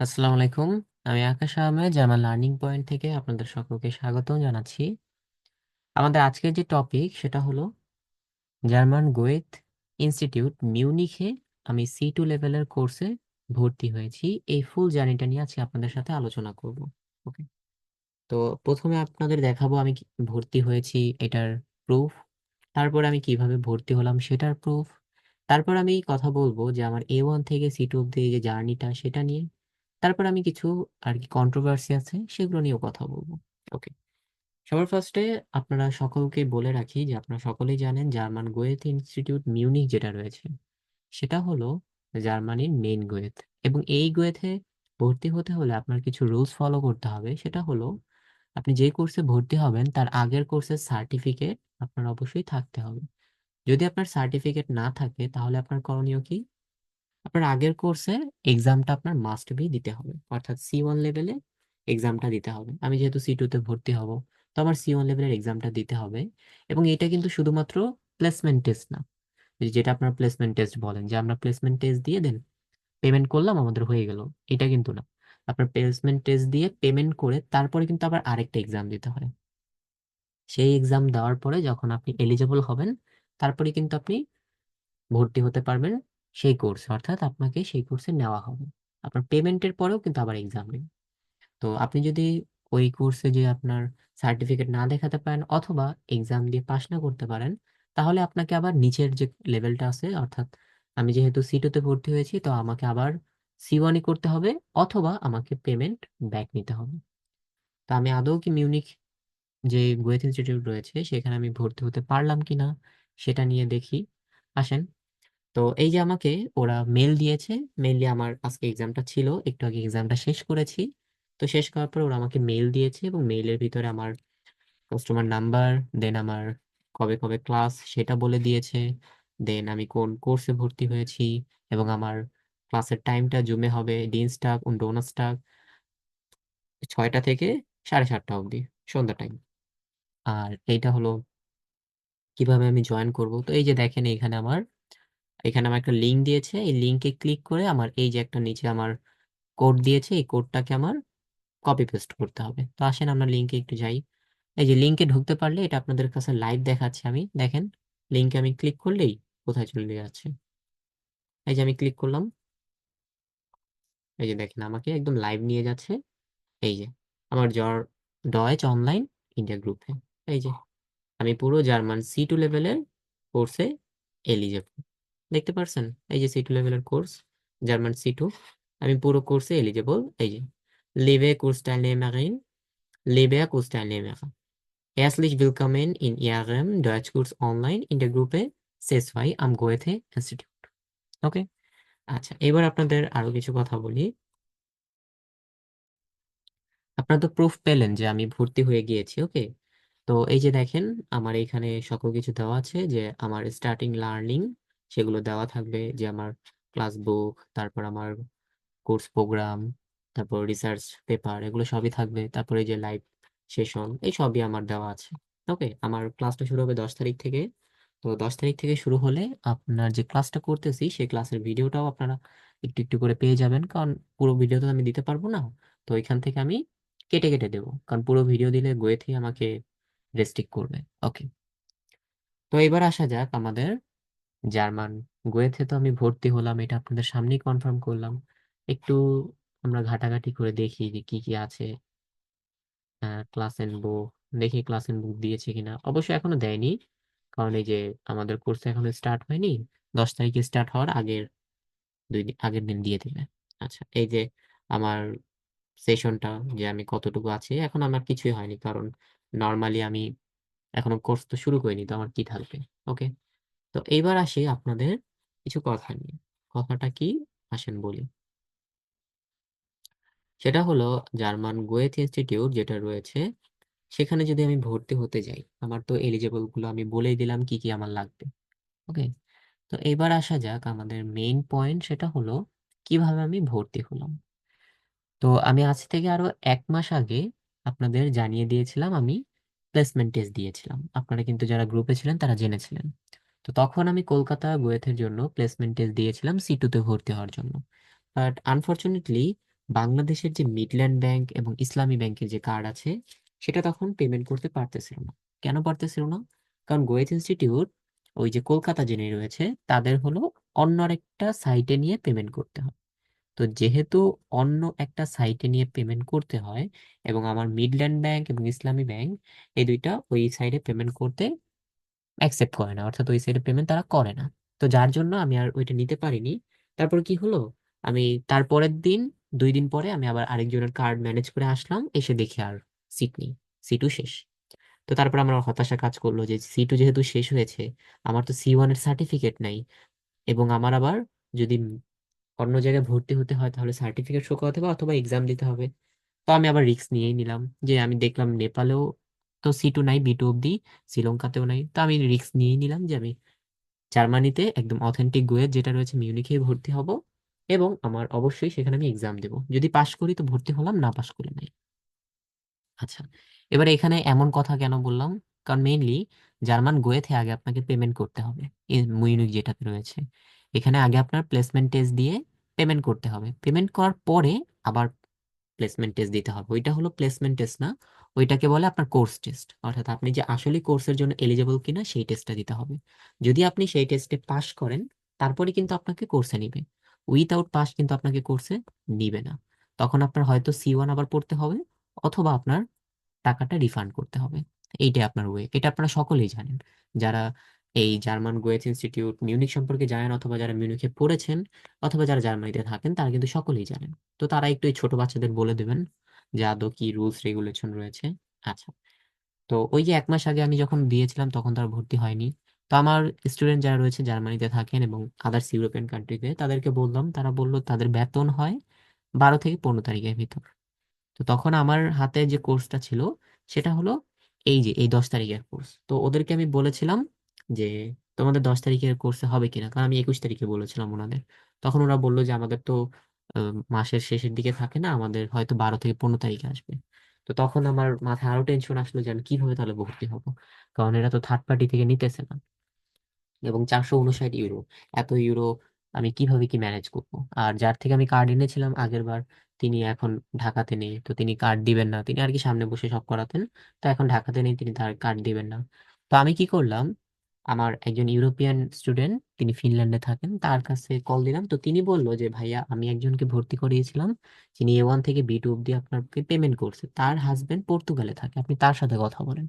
আসসালামু আলাইকুম। আমি Akash Ahmed, German learning point থেকে আপনাদের সকলকে স্বাগত জানাচ্ছি। আমাদের আজকের যে টপিক সেটা হলো জার্মান গোয়েত ইনস্টিটিউট মিউনিখে আমি সি টু লেভেলের কোর্সে ভর্তি হয়েছি। এই ফুল জার্নিটা নিয়ে আজকে আপনাদের সাথে আলোচনা করব। ওকে? তো প্রথমে আপনাদের দেখাবো আমি ভর্তি হয়েছি, এটার প্রুফ। তারপর আমি কীভাবে ভর্তি হলাম সেটার প্রুফ। তারপর আমি কথা বলব যে আমার এ ওয়ান থেকে সি টু অব্দি যে জার্নিটা সেটা নিয়ে। তারপর আমি কিছু আর কি কন্ট্রোভার্সি আছে, সেগুলো নিয়েও কথা বলব। ওকে সবার ফার্স্টে আপনারা সকলকে বলে রাখি যে আপনারা সকলেই জানেন জার্মান গোয়েথ ইনস্টিটিউট মিউনিক যেটা রয়েছে, সেটা হলো জার্মানির মেইন গোয়েথ এবং এই গোয়েথে ভর্তি হতে হলে আপনার কিছু রুলস ফলো করতে হবে, সেটা হলো আপনি যে কোর্সে ভর্তি হবেন, তার আগের কোর্সের সার্টিফিকেট আপনার অবশ্যই থাকতে হবে। যদি আপনার সার্টিফিকেট না থাকে, তাহলে আপনার করণীয় কি? আপনার আগের কোর্সের এক্সামটা আপনার মাস্ট বি দিতে হবে। অর্থাৎ সি ওয়ান লেভেলে এক্সামটা দিতে হবে। আমি যেহেতু সি টুতে ভর্তি হব, তো আমার সি ওয়ান লেভেলের এক্সামটা দিতে হবে। এবং এটা কিন্তু শুধুমাত্র প্লেসমেন্ট টেস্ট না। যেটা আপনার প্লেসমেন্ট টেস্ট বলেন, যে আমরা প্লেসমেন্ট টেস্ট দিয়ে দেন পেমেন্ট করলাম, আমাদের হয়ে গেল। এটা কিন্তু না। আপনার প্লেসমেন্ট টেস্ট দিয়ে পেমেন্ট করে তারপরে কিন্তু আবার আরেকটা এক্সাম দিতে হয়। সেই এক্সাম দেওয়ার পরে যখন আপনি এলিজেবল হবেন, তারপরে কিন্তু আপনি ভর্তি হতে পারবেন। সেই কোর্সে অর্থাৎ আপনাকে সেই কোর্সে নেওয়া হবে। আপনার পেমেন্টের পরেও কিন্তু আবার এক্সাম নেই। তো আপনি যদি ওই কোর্সে যে আপনার সার্টিফিকেট না দেখাতে পারেন অথবা এক্সাম দিয়ে পাশ না করতে পারেন, তাহলে আপনাকে আবার নিচের যে লেভেলটা আছে, অর্থাৎ আমি যেহেতু সি টুতে ভর্তি হয়েছি, তো আমাকে আবার সি ওয়ানই করতে হবে অথবা আমাকে পেমেন্ট ব্যাক নিতে হবে। তো আমি আদৌ কি মিউনিক যে গোয়েথ ইনস্টিটিউট রয়েছে, সেখানে আমি ভর্তি হতে পারলাম কি না সেটা নিয়ে দেখি। আসেন তো এই যে আমাকে ওরা মেল দিয়েছে মেইলে আমার আজকে এক্সামটা ছিল, একটু আগে এক্সামটা শেষ করেছি। তো শেষ করার পর ওরা আমাকে মেল দিয়েছে এবং মেইলের ভিতরে আমার কাস্টমার নাম্বার দেন আমার কবে কবে ক্লাস সেটা বলে দিয়েছে। দেন আমি কোন কোর্সে ভর্তি হয়েছি এবং আমার ক্লাসের টাইমটা জুমে হবে ডিন ডিনস্টাগ und ডোনাস্টাগ ছয়টা থেকে সাড়ে সাতটা অবধি, সন্ধ্যা টাইম আর এইটা হলো কীভাবে আমি জয়েন করব। তো এই যে দেখেন এখানে আমার এখানে আমার একটা লিঙ্ক দিয়েছে। এই লিঙ্কে ক্লিক করে আমার এই যে একটা নিচে আমার কোড দিয়েছে, এই কোডটাকে আমার কপি পেস্ট করতে হবে। তো আসেন আমরা লিঙ্কে একটু যাই। এই যে লিঙ্কে ঢুকতে পারলে এটা আপনাদের কাছে লাইভ দেখাচ্ছে আমি। দেখেন লিঙ্কে আমি ক্লিক করলেই কোথায় চলে যাচ্ছে। এই যে আমি ক্লিক করলাম। এই যে দেখেন, আমাকে একদম লাইভ নিয়ে যাচ্ছে। এই যে, আমার জ্বর ডয়েচ অনলাইন ইন্ডিয়া গ্রুপে এই যে, আমি পুরো জার্মান সি টু লেভেলের কোর্সে এলিজেবল দেখতে পারছেন? এই যে সি টু লেভেলের কোর্স জার্মান সি টু আমি পুরো কোর্সে এলিজেবল এই যে লিভে course Teilnehmerin, Liebe Kursteilnehmer Herzlich willkommen in Ihrem Deutschkurs online in der Gruppe C2 am Goethe Institut okay আচ্ছা এবার আপনাদের আরও কিছু কথা বলি। আপনারা তো প্রুফ পেলেন যে আমি ভর্তি হয়ে গিয়েছি ওকে তো এই যে দেখেন, আমার এখানে সকল কিছু দেওয়া আছে যে, আমার স্টার্টিং লার্নিং সেগুলো দেওয়া থাকবে যে আমার ক্লাস বুক তারপর আমার কোর্স প্রোগ্রাম তারপর রিসার্চ পেপার এগুলো সবই থাকবে। তারপরে যে লাইভ সেশন এই সবই আমার দেওয়া আছে। ওকে আমার ক্লাসটা শুরু হবে দশ তারিখ থেকে। তো দশ তারিখ থেকে শুরু হলে আপনার যে ক্লাসটা করতেছি, সেই ক্লাসের ভিডিওটাও আপনারা একটু একটু করে পেয়ে যাবেন। কারণ পুরো ভিডিও তো আমি দিতে পারব না। তো এখান থেকে আমি কেটে কেটে দেবো। কারণ পুরো ভিডিও দিলে গোয়েথি আমাকে রেস্ট্রিক্ট করবে। ওকে তো এবার আসা যাক আমাদের জার্মান গোয়েথে তো আমি ভর্তি হলাম, এটা আপনাদের সামনেই কনফার্ম করলাম। একটু আমরা ঘাটাঘাটি করে দেখি যে কি কি আছে। ক্লাস এন্ড বুক দেখি ক্লাস এন্ড বুক দিয়েছে কিনা। অবশ্য এখনও দেয়নি, কারণ এই যে আমাদের কোর্স এখনও স্টার্ট হয়নি, দশ তারিখে স্টার্ট হওয়ার আগের দুই দিন আগের দিন দিয়ে দিবে। আচ্ছা এই যে আমার সেশনটা যে আমি কতটুকু আছি, এখন আমার কিছুই হয়নি, কারণ নর্মালি আমি এখনও কোর্স তো শুরু করিনি, তো আমার কি থাকবে? ওকে তো এইবার আসি আপনাদের কিছু কথা নিয়ে। কথাটা কি? আসেন বলি। সেটা হলো জার্মান গোয়েথ ইনস্টিটিউট যেটা রয়েছে, সেখানে যদি আমি ভর্তি হতে যাই, আমার তো এলিজেবলগুলো আমি বলেই দিলাম কি কি আমার লাগবে। ওকে? তো এবার আসা যাক আমাদের মেইন পয়েন্ট সেটা হলো কীভাবে আমি ভর্তি হলাম। তো আমি আজ থেকে আরও এক মাস আগে আপনাদের জানিয়ে দিয়েছিলাম, আমি প্লেসমেন্ট টেস্ট দিয়েছিলাম। আপনারা কিন্তু যারা গ্রুপে ছিলেন তারা জেনেছিলেন। তো তখন আমি কলকাতা বুয়েটের জন্য প্লেসমেন্ট টেস্ট দিয়েছিলাম সি টুতে ভর্তি হওয়ার জন্য। বাট আনফরচুনেটলি বাংলাদেশের যে মিডল্যান্ড ব্যাংক এবং ইসলামী ব্যাংকের যে কার্ড আছে, সেটা তখন পেমেন্ট করতে পারতেছিল না। কেন পারতেছিল না? কারণ গোয়েথ ইনস্টিটিউট ওই যে কলকাতা জেনে রয়েছে, তাদের হলো অন্য আরেকটা সাইটে নিয়ে পেমেন্ট করতে হয়। তো যেহেতু অন্য একটা সাইটে নিয়ে পেমেন্ট করতে হয়, এবং আমার মিডল্যান্ড ব্যাংক এবং ইসলামী ব্যাংক এই দুইটা ওই সাইডে পেমেন্ট করতে অ্যাকসেপ্ট করে না, অর্থাৎ ওই সাইডে পেমেন্ট তারা করে না। তো যার জন্য আমি আর ওইটা নিতে পারিনি। তারপর কি হলো? আমি তারপরের দিন, দুই দিন পরে আমি আবার আরেকজনের কার্ড ম্যানেজ করে আসলাম, এসে দেখি আর সিট নেই সিটও শেষ। তো তারপর আমার হতাশা কাজ করল যে সি টু যেহেতু শেষ হয়েছে, আমার তো সি ওয়ানের সার্টিফিকেট নাই। এবং আমার আবার যদি অন্য জায়গায় ভর্তি হতে হয়, তাহলে সার্টিফিকেট শো করাতে হবে অথবা এক্সাম দিতে হবে। তো আমি আবার রিস্ক নিয়েই নিলাম। যে আমি দেখলাম নেপালেও তো সি টু নাই বি টু অব্দি শ্রীলঙ্কাতেও নাই। তো আমি রিস্ক নিয়ে নিলাম যে আমি জার্মানিতে একদম অথেন্টিক গোয়েত যেটা রয়েছে মিউনিখে ভর্তি হব এবং আমার অবশ্যই সেখানে আমি এক্সাম দেব। যদি পাশ করি তো ভর্তি হলাম, না পাশ করি নাই। আচ্ছা এবার এখানে এমন কথা কেন বললাম? কারণ মেইনলি জার্মান গোয়েথে আগে আপনাকে পেমেন্ট করতে হবে। মিউনিক যেটাতে রয়েছে। এখানে আগে আপনার প্লেসমেন্ট টেস্ট দিয়ে পেমেন্ট করতে হবে। পেমেন্ট করার পরে আবার প্লেসমেন্ট টেস্ট দিতে হবে। ওইটা হলো প্লেসমেন্ট টেস্ট না। ওইটাকে বলে আপনার কোর্স টেস্ট অর্থাৎ আপনি যে আসলে কোর্সের জন্য এলিজেবল কিনা সেই টেস্টটা দিতে হবে। যদি আপনি সেই টেস্টে পাশ করেন, তারপরে কিন্তু আপনাকে কোর্সে নিবে। উইথআউট পাস কিন্তু আপনাকে কোর্সে নিবে না। তখন আপনার হয়তো সি ওয়ান আবার পড়তে হবে, অথবা আপনার টাকাটা রিফান্ড করতে হবে। এইটাই আপনার ওয়ে এটা আপনারা সকলেই জানেন। যারা এই জার্মান গোয়েথ ইনস্টিটিউট মিউনিক সম্পর্কে জানেন, অথবা যারা মিউনিকে পড়েছেন, অথবা যারা জার্মানিতে থাকেন, তারা কিন্তু সকলেই জানেন। তো তারা একটু এই ছোট বাচ্চাদের বলে দেবেন যে আদৌ কি রুলস রেগুলেশন রয়েছে। আচ্ছা তো ওই যে এক মাস আগে আমি যখন দিয়েছিলাম তখন তার ভর্তি হয়নি। তো আমার স্টুডেন্ট যারা রয়েছে জার্মানিতে থাকেন এবং আদার্স ইউরোপিয়ান কান্ট্রিতে তাদেরকে বললাম, তারা বলল তাদের বেতন হয় বারো থেকে পনেরো তারিখের ভিতর। তো তখন আমার হাতে যে কোর্সটা ছিল, সেটা হলো এই যে, এই দশ তারিখের কোর্স তো ওদেরকে আমি বলেছিলাম যে, তোমাদের দশ তারিখের কোর্সে হবে কিনা? কারণ আমি একুশ তারিখে বলেছিলাম ওনাদের। তখন ওরা বলল যে, আমাদের তো মাসের শেষের দিকে থাকে না, আমাদের হয়তো বারো থেকে পনেরো তারিখে আসবে। তো তখন আমার মাথায় আরও টেনশন আসলো যে আমি কীভাবে তাহলে ভর্তি হব? কারণ এরা তো থার্ড পার্টি থেকে নিতেছে না। এবং চারশো উনষাট ইউরো এত ইউরো আমি কীভাবে কি ম্যানেজ করব? আর যার থেকে আমি কার্ড এনেছিলাম আগের বার, তিনি এখন ঢাকাতে নেই, তো তিনি কার্ড দিবেন না। তিনি আর কি সামনে বসে সব করাতেন, তো এখন ঢাকাতে নেই, তিনি তার কার্ড দিবেন না। তো আমি কি করলাম আমার একজন ইউরোপিয়ান স্টুডেন্ট তিনি ফিনল্যান্ডে থাকেন, তার কাছে কল দিলাম। তো তিনি বলল যে, ভাইয়া, আমি একজনকে ভর্তি করিয়েছিলাম, যিনি এ ওয়ান থেকে বি টু অব্দি আপনাকে পেমেন্ট করছে। তার হাজবেন্ড পর্তুগালে থাকে, আপনি তার সাথে কথা বলেন।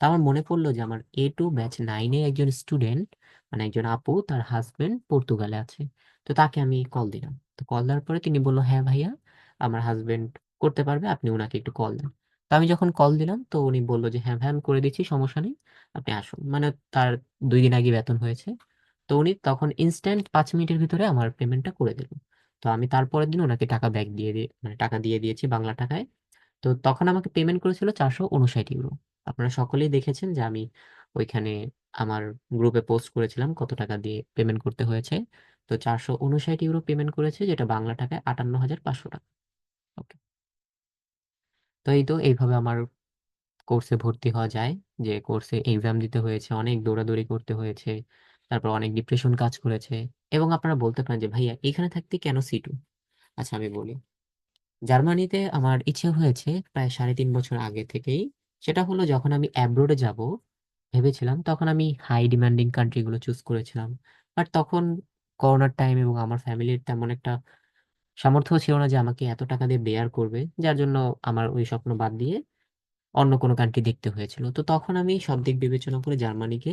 তা আমার মনে পড়ল যে, আমার এ টু ব্যাচ নাইনের একজন স্টুডেন্ট মানে একজন আপু, তার হাজবেন্ড পর্তুগালে আছে। তো তাকে আমি কল দিলাম। তো কল দেওয়ার পরে তিনি বলল হ্যাঁ ভাইয়া, আমার হাজবেন্ড করতে পারবে, আপনি ওনাকে একটু কল দেন। তো আমি যখন কল দিলাম, তো উনি বলল যে হ্যাঁ ভাই আমি করে দিচ্ছি, সমস্যা নেই, আপনি আসুন। মানে তার দুই দিন আগে বেতন হয়েছে। তো উনি তখন ইনস্ট্যান্ট পাঁচ মিনিটের ভিতরে আমার পেমেন্টটা করে দিল। তো আমি তারপরের দিন ওনাকে টাকা ব্যাক দিয়ে দিয়ে মানে টাকা দিয়ে দিয়েছি বাংলা টাকায়। তো তখন আমাকে পেমেন্ট করেছিল চারশো উনষাট ইউরো আপনারা সকলেই দেখেছেন যে আমি ওইখানে আমার গ্রুপে পোস্ট করেছিলাম কত টাকা দিয়ে পেমেন্ট করতে হয়েছে। তো চারশো উনষাট ইউরো পেমেন্ট করেছে, যেটা বাংলা টাকায় আটান্ন হাজার পাঁচশো টাকা। ওকে তো এই তো এইভাবে আমার কোর্সে ভর্তি হওয়া যায়। যে কোর্সে এক্সাম দিতে হয়েছে, অনেক দৌড়াদৌড়ি করতে হয়েছে, তারপর অনেক ডিপ্রেশন কাজ করেছে এবং আপনারা বলতে পারেন যে, ভাইয়া, এখানে থাকতে কেন সিটু আচ্ছা আমি বলি। জার্মানিতে আমার ইচ্ছে হয়েছে প্রায় সাড়ে তিন বছর আগে থেকেই। সেটা হলো যখন আমি অ্যাব্রোডে যাব, ভেবেছিলাম, তখন আমি হাই ডিমান্ডিং কান্ট্রিগুলো চুজ করেছিলাম। বাট তখন করোনার টাইম এবং আমার ফ্যামিলির তেমন একটা সামর্থ্য ছিল না যে আমাকে এত টাকা দিয়ে বেয়ার করবে, যার জন্য আমার ওই স্বপ্ন বাদ দিয়ে অন্য কোনো কান্ট্রি দেখতে হয়েছিল। তো তখন আমি সব দিক বিবেচনা করে জার্মানিকে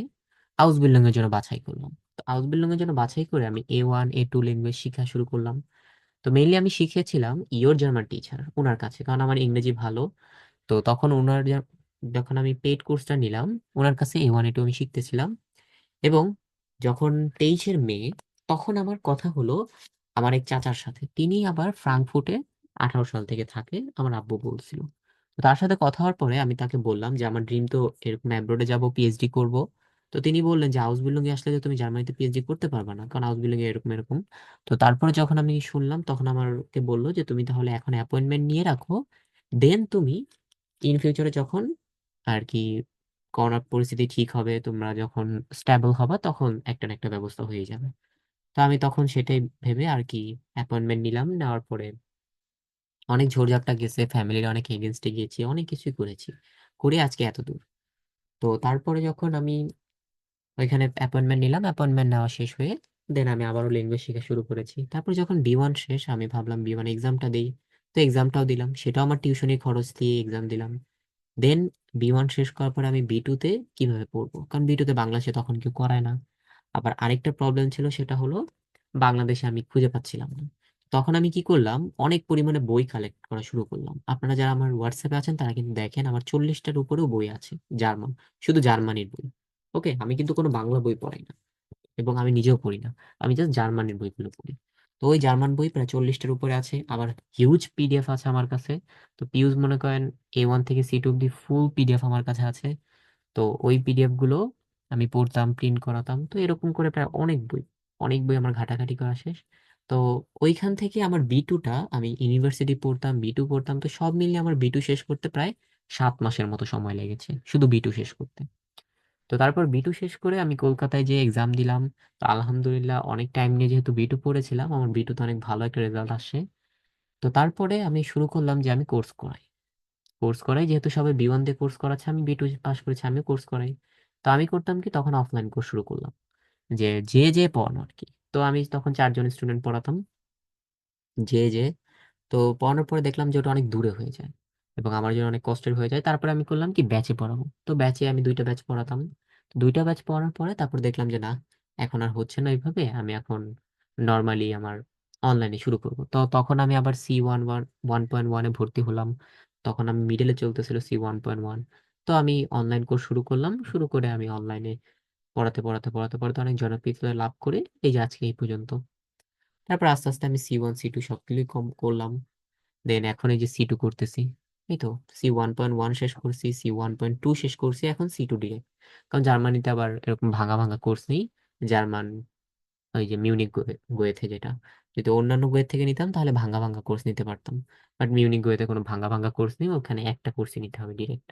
হাউস বিল্ডিং এর জন্য বাছাই করলাম। তো হাউস বিল্ডিং এর জন্য বাছাই করে আমি A one A two language শেখা শুরু করলাম। তো মেইনলি আমি শিখেছিলাম ইয়োর জার্মান টিচার ওনার কাছে, কারণ আমার ইংরেজি ভালো। তো তখন ওনার যখন আমি পেড কোর্সটা নিলাম ওনার কাছে এ ওয়ান এ টু আমি শিখতেছিলাম। এবং যখন তেইশের মে, তখন আমার কথা হলো আমার এক চাচার সাথে। তিনি আবার ফ্রাঙ্কফুটে আঠারো সাল থেকে থাকে, আমার আব্বু বলছিল। তো তার সাথে কথা হওয়ার পরে আমি তাকে বললাম যে, আমার ড্রিম তো এরকম অ্যাব্রোডে যাব পিএইচডি করব। তো তিনি বললেন যে হাউস বিল্ডিং এ আসলে যে তুমি জার্মানিতে পিএইচডি করতে পারবে না, কারণ হাউস বিল্ডিং এ এরকম এরকম। তো তারপরে যখন আমি শুনলাম, তখন আমাকে বলল যে, তুমি তাহলে এখন অ্যাপয়েন্টমেন্ট নিয়ে রাখো দেন তুমি ইন ফিউচারে যখন আর কি করোনার পরিস্থিতি ঠিক হবে, তোমরা যখন স্টেবল হবা, তখন একটা না একটা ব্যবস্থা হয়ে যাবে। তো আমি তখন সেটাই ভেবে আর কি অ্যাপয়েন্টমেন্ট নিলাম নেওয়ার পরে অনেক ঝোড়ঝাপটা গেছে, ফ্যামিলির অনেক এগেইনস্টে গিয়েছি, অনেক কিছুই করেছি। করে আজকে এত দূর তো তারপরে যখন আমি ওইখানে অ্যাপয়েন্টমেন্ট নিলাম, অ্যাপয়েন্টমেন্ট নেওয়া শেষ হয়ে দেন আমি আবারও ল্যাঙ্গুয়েজ শেখা শুরু করেছি। তারপর যখন B1 শেষ আমি ভাবলাম B1 এক্সামটা দেই। তো এক্সামটাও দিলাম। সেটাও আমার টিউশনি খরচ দিয়ে এক্সাম দিলাম। দেন B1 শেষ করার পরে আমি বি টুতে কীভাবে পড়ব? কারণ B2 তে বাংলাদেশে তখন কেউ করায় না। আবার আরেকটা প্রবলেম ছিল সেটা হলো বাংলাদেশে আমি খুঁজে পাচ্ছিলাম না। তখন আমি কি করলাম? অনেক পরিমাণে বই কালেক্ট করা শুরু করলাম। আপনারা যারা আমার এ আছেন, তারা কিন্তু দেখেন আমার চল্লিশটার উপরেও বই আছে, জার্মান। শুধু জার্মানির বই। ওকে? আমি কিন্তু কোনো বাংলা বই পড়াই না এবং আমি নিজেও পড়ি না। আমি জাস্ট জার্মানির বইগুলো পড়ি। তো ওই জার্মান বই প্রায় চল্লিশটার উপরে আছে। আবার হিউজ পিডিএফ আছে আমার কাছে। তো পিউজ মনে করেন A1 থেকে C2 অব্দি ফুল পিডিএফ আমার কাছে আছে। তো ওই পিডিএফগুলো আমি পড়তাম, প্রিন্ট করাতাম। তো এরকম করে প্রায় অনেক বই, অনেক বই আমার ঘাটাঘাটি করা শেষ। তো ওইখান থেকে আমার B2 টা আমি ইউনিভার্সিটি পড়তাম, B2 পড়তাম। তো সব মিলিয়ে আমার B2 শেষ করতে প্রায় সাত মাসের মতো সময় লেগেছে। শুধু B2 শেষ করতে। তো তারপর B2 শেষ করে আমি কলকাতায় যে এক্সাম দিলাম। তো আলহামদুলিল্লাহ অনেক টাইম নিয়ে যেহেতু B2 পড়েছিলাম, আমার B2 তে অনেক ভালো একটা রেজাল্ট আসে। তো তারপরে আমি শুরু করলাম যে আমি কোর্স করাই। কোর্স করাই যেহেতু সবাই B1 দিয়ে কোর্স করাচ্ছে, আমি B2 পাস করেছি, আমিও কোর্স করাই। তো আমি করতাম কি তখন অফলাইন কোর্স শুরু করলাম। যে যে যে পড়ানো আর কি তো আমি তখন চারজন স্টুডেন্ট পড়াতাম। যে যে তো পড়ানোর পরে দেখলাম যে ওটা অনেক দূরে হয়ে যায় এবং আমার জন্য অনেক কষ্টের হয়ে যায়। তারপরে আমি করলাম কি ব্যাচে পড়াবো। তো ব্যাচে আমি দুইটা ব্যাচ পড়াতাম। ২ টা ব্যাচ পড়ানোর পরে তারপর দেখলাম যে না, এখন আর হচ্ছে না ওইভাবে। আমি এখন নর্মালি আমার অনলাইনে শুরু করব। তো তখন আমি আবার C one one one point ওয়ানে ভর্তি হলাম। তখন আমি মিডলে চলতেছিল সি ওয়ান পয়েন্ট C1.1 তো আমি অনলাইন কোর্স শুরু করলাম। শুরু করে আমি অনলাইনে পড়াতে, পড়াতে, পড়াতে, পড়াতে অনেক জনপ্রিয়তা লাভ করে এই যে আজকে এই পর্যন্ত। তারপর আস্তে, আস্তে আমি C1, C2 সবগুলোই কম করলাম। দেন এখন এই যে সি টু করতেছি। এই তো C1.1 শেষ করছি, C1.2 শেষ করছি, এখন সি টু ডিরেক্ট। কারণ জার্মানিতে আবার এরকম ভাঙা, ভাঙা কোর্স নেই। জার্মান ওই যে মিউনিক গোয়ে গোয়েথে যেটা। যদি অন্যান্য গোয়েথ থেকে নিতাম তাহলে ভাঙা, ভাঙা কোর্স নিতে পারতাম। বাট মিউনিক গোয়েতে কোনো ভাঙা, ভাঙা কোর্স নেই। ওখানে একটা কোর্সই নিতে হবে ডিরেক্ট।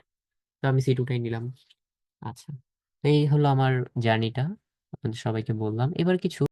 তো আমি C2 টাই নিলাম। আচ্ছা। এই হলো আমার জার্নিটা। আপনাদের সবাইকে বললাম। এবার কিছু